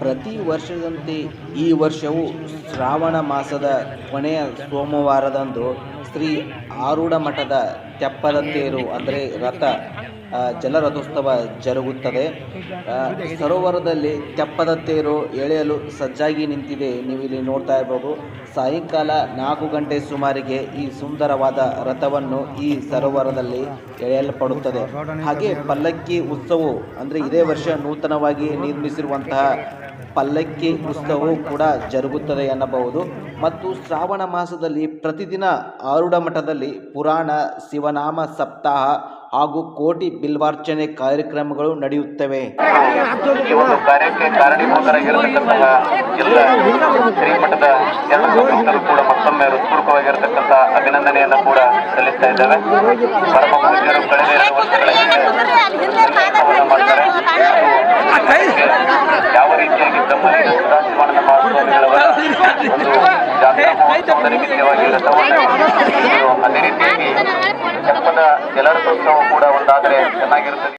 ಪ್ರತಿ ವರ್ಷದಂತೆ ಈ ವರ್ಷವೂ ಶ್ರಾವಣ ಮಾಸದ ಕೊನೆಯ ಸೋಮವಾರದಂದು ಶ್ರೀ ಆರೂಢ ಮಠದ ತೆಪ್ಪದ ತೇರು, ಅಂದರೆ ರಥ ಜಲರಥೋತ್ಸವ ಜರುಗುತ್ತದೆ. ಸರೋವರದಲ್ಲಿ ತೆಪ್ಪದ ತೇರು ಎಳೆಯಲು ಸಜ್ಜಾಗಿ ನಿಂತಿದೆ ನೀವು ಇಲ್ಲಿ ನೋಡ್ತಾ ಇರ್ಬೋದು. ಸಾಯಂಕಾಲ ನಾಲ್ಕು ಗಂಟೆ ಸುಮಾರಿಗೆ ಈ ಸುಂದರವಾದ ರಥವನ್ನು ಈ ಸರೋವರದಲ್ಲಿ ಎಳೆಯಲ್ಪಡುತ್ತದೆ. ಹಾಗೆ ಪಲ್ಲಕ್ಕಿ ಉತ್ಸವವು, ಅಂದರೆ ಇದೇ ವರ್ಷ ನೂತನವಾಗಿ ನಿರ್ಮಿಸಿರುವಂತಹ ಪಲ್ಲಕ್ಕಿ ಉತ್ಸವವು ಕೂಡ ಜರುಗುತ್ತದೆ ಎನ್ನಬಹುದು. ಮತ್ತು ಶ್ರಾವಣ ಮಾಸದಲ್ಲಿ ಪ್ರತಿದಿನ ಆರುಡ ಮಠದಲ್ಲಿ ಪುರಾಣ, ಶಿವನಾಮ, ಸಪ್ತಾಹ ಹಾಗೂ ಕೋಟಿ ಬಿಲ್ವಾರ್ಚನೆ ಕಾರ್ಯಕ್ರಮಗಳು ನಡೆಯುತ್ತವೆ. ಮತ್ತೊಮ್ಮೆ ಅಭಿನಂದನೆಯನ್ನು ಕೂಡ ಸಲ್ಲಿಸ್ತಾ ಇದ್ದೇವೆ. ರಥವನ್ನು ಅದೇ ರೀತಿಯಾಗಿ ಜನಪದ ಜಲರಥೋತ್ಸವ ಕೂಡ ಒಂದಾದರೆ ಚೆನ್ನಾಗಿರುತ್ತದೆ.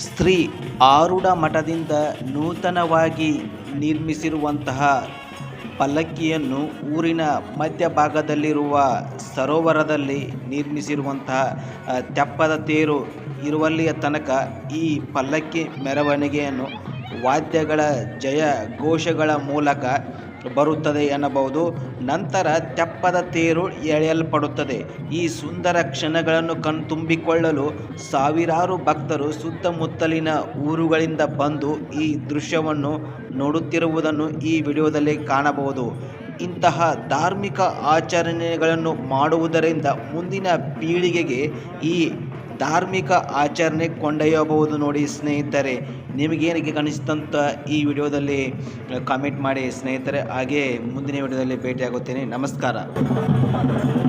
ಶ್ರೀ ಆರುಡ ಮಠದಿಂದ ನೂತನವಾಗಿ ನಿರ್ಮಿಸಿರುವಂತಹ ಪಲ್ಲಕ್ಕಿಯನ್ನು ಊರಿನ ಮಧ್ಯಭಾಗದಲ್ಲಿರುವ ಸರೋವರದಲ್ಲಿ ನಿರ್ಮಿಸಿರುವಂತಹ ತೆಪ್ಪದ ತೇರು ಇರುವಲ್ಲಿಯ ತನಕ ಈ ಪಲ್ಲಕ್ಕಿ ಮೆರವಣಿಗೆಯನ್ನು ವಾದ್ಯಗಳ ಜಯ ಘೋಷಗಳ ಮೂಲಕ ಬರುತ್ತದೆ ಎನ್ನಬಹುದು. ನಂತರ ತೆಪ್ಪದ ತೇರು ಎಳೆಯಲ್ಪಡುತ್ತದೆ. ಈ ಸುಂದರ ಕ್ಷಣಗಳನ್ನು ಕಣ್ತುಂಬಿಕೊಳ್ಳಲು ಸಾವಿರಾರು ಭಕ್ತರು ಸುತ್ತಮುತ್ತಲಿನ ಊರುಗಳಿಂದ ಬಂದು ಈ ದೃಶ್ಯವನ್ನು ನೋಡುತ್ತಿರುವುದನ್ನು ಈ ವಿಡಿಯೋದಲ್ಲಿ ಕಾಣಬಹುದು. ಇಂತಹ ಧಾರ್ಮಿಕ ಆಚರಣೆಗಳನ್ನು ಮಾಡುವುದರಿಂದ ಮುಂದಿನ ಪೀಳಿಗೆಗೆ ಈ ಧಾರ್ಮಿಕ ಆಚರಣೆ ಕೊಂಡೊಯ್ಯಬಹುದು ನೋಡಿ ಸ್ನೇಹಿತರೆ. ನಿಮಗೇನಿಗೆ ಕಾಣಿಸ್ತಂತ ಈ ವಿಡಿಯೋದಲ್ಲಿ ಕಾಮೆಂಟ್ ಮಾಡಿ ಸ್ನೇಹಿತರೆ. ಹಾಗೆ ಮುಂದಿನ ವಿಡಿಯೋದಲ್ಲಿ ಭೇಟಿಯಾಗುತ್ತೇನೆ. ನಮಸ್ಕಾರ.